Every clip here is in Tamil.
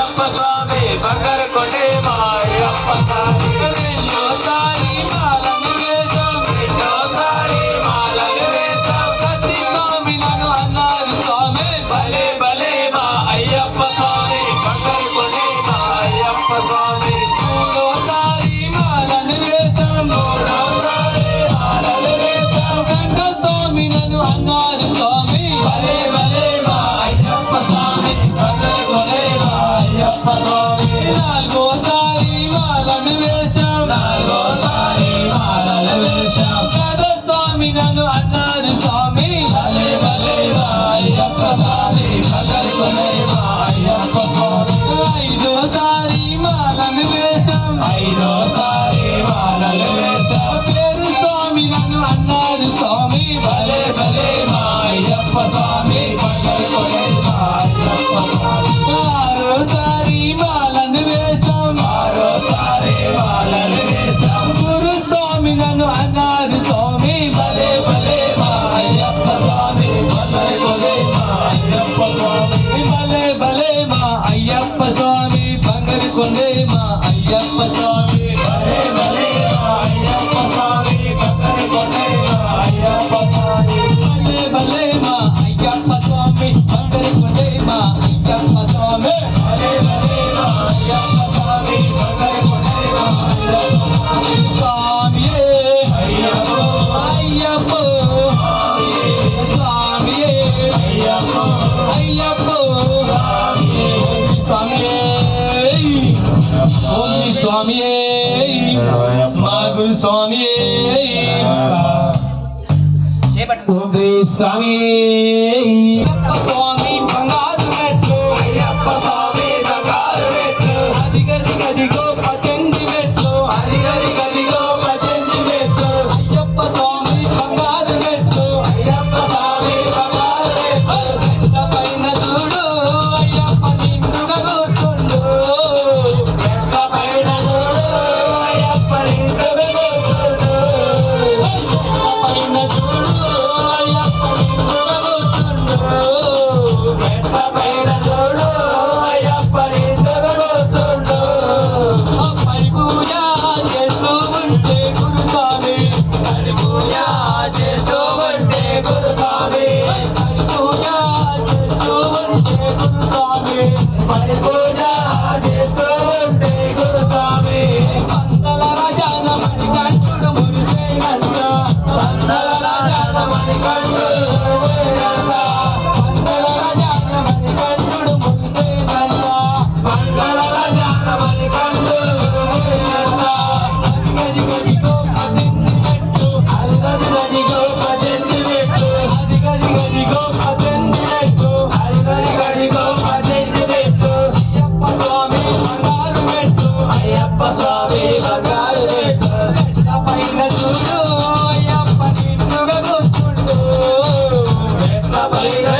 ஐயப்ப சாமி பங்கர் கொண்டே மாயப்ப சாமி అన్నారు స్వామి. భలే భలే రాయప్ప స్వామి భగరి కొనే கொண்டேமா ஐயப்ப சாமி. மலை மலைமா ஐயப்ப சாமி. பக்கரை கொண்டேமா ஐயப்ப சாமி. மலை மலைமா ஐயப்ப சாமி பக்கரை கொண்டேமா ஐயப்ப சாமி மலை மலைமா ஐயப்ப சாமி பக்கரை கொண்டேமா ஐயப்ப சாமி சாமியே ஐயப்போ. ஐயப்போ சாமியே ஐயப்போ ஐயப்போ. స్వామియే మా గురు స్వామియే ఓం స్వామి 감사합니다.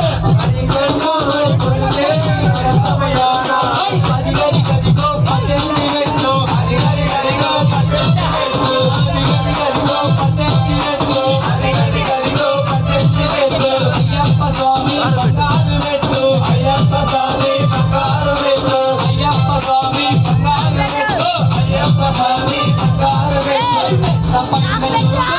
I'm